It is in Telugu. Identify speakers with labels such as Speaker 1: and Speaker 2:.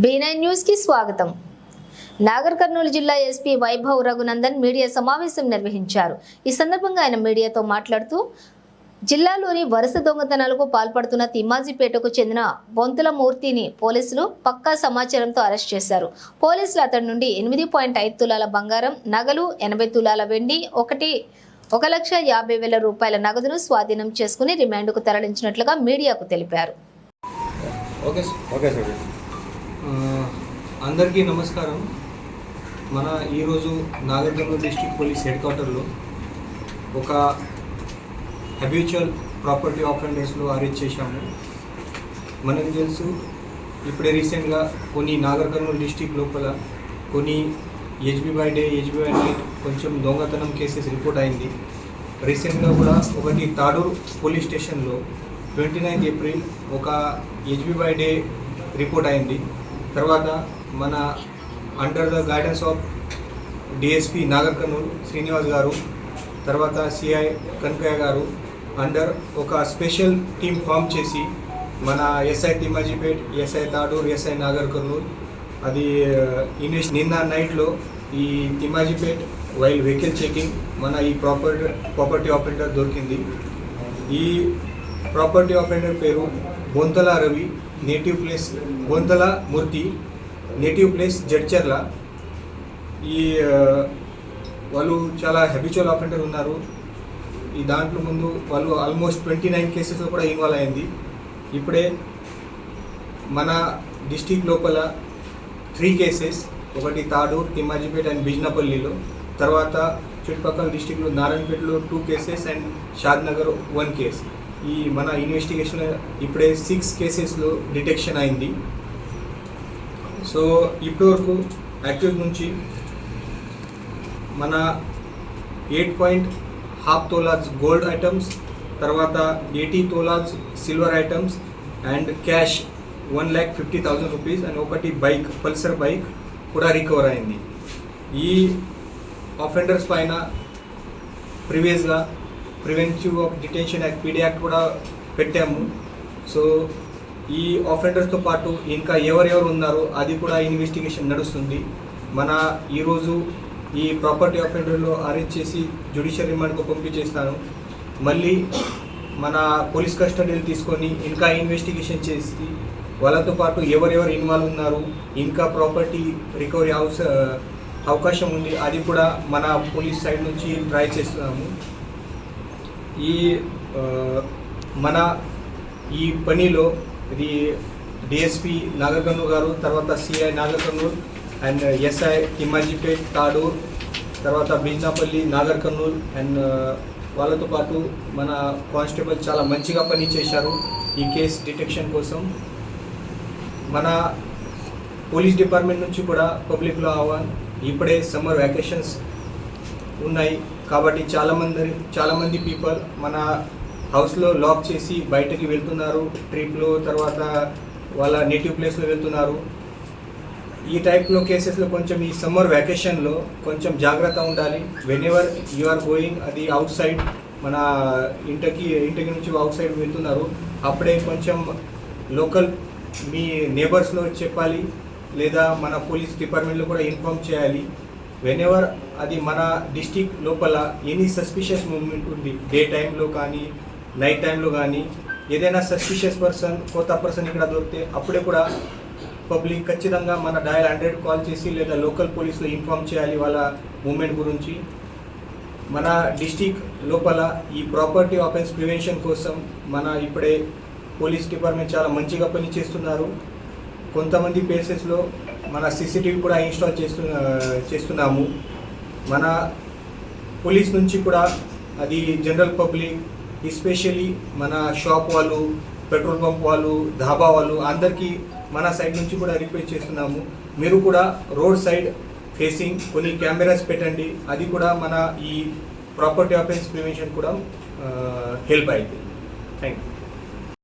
Speaker 1: బీనైన్ న్యూస్కి న్యూస్కి స్వాగతం. నాగర్ కర్నూలు జిల్లా ఎస్పీ వైభవ్ రఘునందన్ మీడియా సమావేశం నిర్వహించారు. ఈ సందర్భంగా ఆయన మీడియాతో మాట్లాడుతూ జిల్లాలోని వరుస దొంగతనాలకు పాల్పడుతున్న తిమ్మాజీపేటకు చెందిన బొంతుల మూర్తిని పోలీసులు పక్కా సమాచారంతో అరెస్ట్ చేశారు. పోలీసులు అతడి నుండి ఎనిమిది పాయింట్ ఐదు తులాల బంగారం నగలు ఎనభై తులాల వెండి ఒకటి ఒక లక్ష యాభై వేల రూపాయల నగదును స్వాధీనం చేసుకుని రిమాండ్కు తరలించినట్లుగా మీడియాకు తెలిపారు.
Speaker 2: అందరికీ నమస్కారం. మన ఈరోజు నాగర్కర్నూలు డిస్ట్రిక్ట్ పోలీస్ హెడ్ క్వార్టర్లో ఒక హ్యాబ్యూచువల్ ప్రాపర్టీ ఆఫెండర్స్లో అరెస్ట్ చేశాము. మనకు తెలుసు ఇప్పుడే రీసెంట్గా కొన్ని నాగర్ కర్నూలు డిస్టిక్ లోపల కొన్ని HB by day HB by night కొంచెం దొంగతనం కేసెస్ రిపోర్ట్ అయింది. రీసెంట్గా కూడా ఒకటి తాడూరు పోలీస్ స్టేషన్లో ట్వంటీ నైన్త్ ఏప్రిల్ ఒక హెచ్బి బై డే రిపోర్ట్ అయింది. తర్వాత మన under the guidance of DSP Nagar Kurnool Srinivas గారు తర్వాత సిఐ కనకయ్య గారు అండర్ ఒక స్పెషల్ టీమ్ ఫామ్ చేసి మన SI Thimmajipet SI Tadur SI Nagar అది ఇన్వెస్ట్ నిన్న నైట్లో ఈ తిమ్మాజీపేట్ వైల్ వెహికల్ చెకింగ్ మన ఈ ప్రాపర్ ప్రాపర్టీ ఆపరేటర్ దొరికింది. ఈ ప్రాపర్టీ ఆపరేటర్ పేరు Bonthala Ravi native place Bonthala Murthy native place Jadcherla. ఈ వాళ్ళు చాలా హ్యాబిచువల్ ఆఫెండర్ ఉన్నారు. ఈ దాంట్లో ముందు వాళ్ళు ఆల్మోస్ట్ ట్వంటీ నైన్ కేసెస్లో కూడా ఇన్వాల్వ్ అయింది. ఇప్పుడే మన డిస్టిక్ లోపల త్రీ కేసెస్ ఒకటి తాడూర్ తిమ్మాజీపేట అండ్ బిజ్నపల్లిలో. తర్వాత చుట్టుపక్కల డిస్టిక్లో నారాయణపేటలో two cases and Shadnagar one case ఈ మన ఇన్వెస్టిగేషన్ ఇప్పుడే సిక్స్ కేసెస్లో డిటెక్షన్ అయింది. సో ఇప్పటివరకు యాక్టివ్ నుంచి మన eight point half tolas gold items తర్వాత eighty tolas silver items and cash one lakh fifty thousand rupees and ఒకటి బైక్ పల్సర్ బైక్ కూడా రికవర్ అయింది. ఈ ఆఫెండర్స్ పైన ప్రీవియస్గా preventive of detention act PD act కూడా పెట్టాము. సో ఈ ఆఫెండర్స్తో పాటు ఇంకా ఎవరెవరు ఉన్నారో అది కూడా ఇన్వెస్టిగేషన్ నడుస్తుంది. మన ఈరోజు ఈ ప్రాపర్టీ ఆఫెండర్లో అరెస్ట్ చేసి జ్యుడిషియల్ రిమాండ్కు పంపించేస్తాను మళ్ళీ మన పోలీస్ కస్టడీలు తీసుకొని ఇంకా ఇన్వెస్టిగేషన్ చేసి వాళ్ళతో పాటు ఎవరెవరు ఇన్వాల్వ్ ఉన్నారు ఇంకా ప్రాపర్టీ రికవరీ హౌస్ అవకాశం ఉంది అది కూడా మన పోలీస్ సైడ్ నుంచి ట్రై చేస్తున్నాము. ఈ మన ఈ పనిలో ఇది డిఎస్పి నాగర్కర్నూలు గారు తర్వాత CI Nagarkurnool and SI Thimmajipet Tadur తర్వాత బీజ్నాపల్లి నాగర్కర్నూల్ అండ్ వాళ్ళతో పాటు మన కానిస్టేబుల్ చాలా మంచిగా పని చేశారు ఈ కేస్ డిటెక్షన్ కోసం. మన పోలీస్ డిపార్ట్మెంట్ నుంచి కూడా పబ్లిక్లో ఆహ్వాన్ ఇప్పుడే సమ్మర్ వ్యాకేషన్స్ ఉన్నాయి. కాబట్టి చాలామంది చాలామంది పీపుల్ మన హౌస్లో లాక్ చేసి బయటకి వెళ్తున్నారు. ట్రిప్లో తర్వాత వాళ్ళ నేటివ్ ప్లేస్లో వెళ్తున్నారు. ఈ టైప్లో కేసెస్లో కొంచెం ఈ సమ్మర్ వ్యాకేషన్లో కొంచెం జాగ్రత్త ఉండాలి. Whenever you are going అది అవుట్ సైడ్ మన ఇంటికి ఇంటికి నుంచి అవుట్ సైడ్ వెళ్తున్నారు. అప్పుడే కొంచెం లోకల్ మీ నేబర్స్లో చెప్పాలి. లేదా మన పోలీస్ డిపార్ట్మెంట్లో కూడా ఇన్ఫామ్ చేయాలి. వెన్ ఎవర్ అది మన డిస్టిక్ లోపల ఎనీ సస్పిషియస్ మూమెంట్ ఉంది డే టైంలో కానీ నైట్ టైంలో కానీ ఏదైనా సస్పిషియస్ పర్సన్ కొత్త పర్సన్ ఇక్కడ దొరికితే అప్పుడే కూడా పబ్లిక్ ఖచ్చితంగా మన డయల్ హండ్రెడ్ కాల్ చేసి లేదా లోకల్ పోలీసులు ఇన్ఫామ్ చేయాలి వాళ్ళ మూమెంట్ గురించి. మన డిస్టిక్ లోపల ఈ ప్రాపర్టీ ఆఫెన్స్ ప్రివెన్షన్ కోసం మన ఇప్పుడే పోలీస్ డిపార్ట్మెంట్ చాలా మంచిగా పనిచేస్తున్నారు. కొంతమంది ప్లేసెస్లో మన సీసీటీవీ కూడా ఇన్స్టాల్ చేస్తు చేస్తున్నాము. మన పోలీస్ నుంచి కూడా అది జనరల్ పబ్లిక్ ఎస్పెషల్లీ మన షాప్ వాళ్ళు పెట్రోల్ పంప్ వాళ్ళు ధాబా వాళ్ళు అందరికీ మన సైడ్ నుంచి కూడా రిక్వెస్ట్ చేస్తున్నాము. మీరు కూడా రోడ్ సైడ్ ఫేసింగ్ కొన్ని కెమెరాస్ పెట్టండి. అది కూడా మన ఈ ప్రాపర్టీ ఆఫెన్స్ ప్రివెన్షన్ కూడా హెల్ప్ అవుతుంది థ్యాంక్ యూ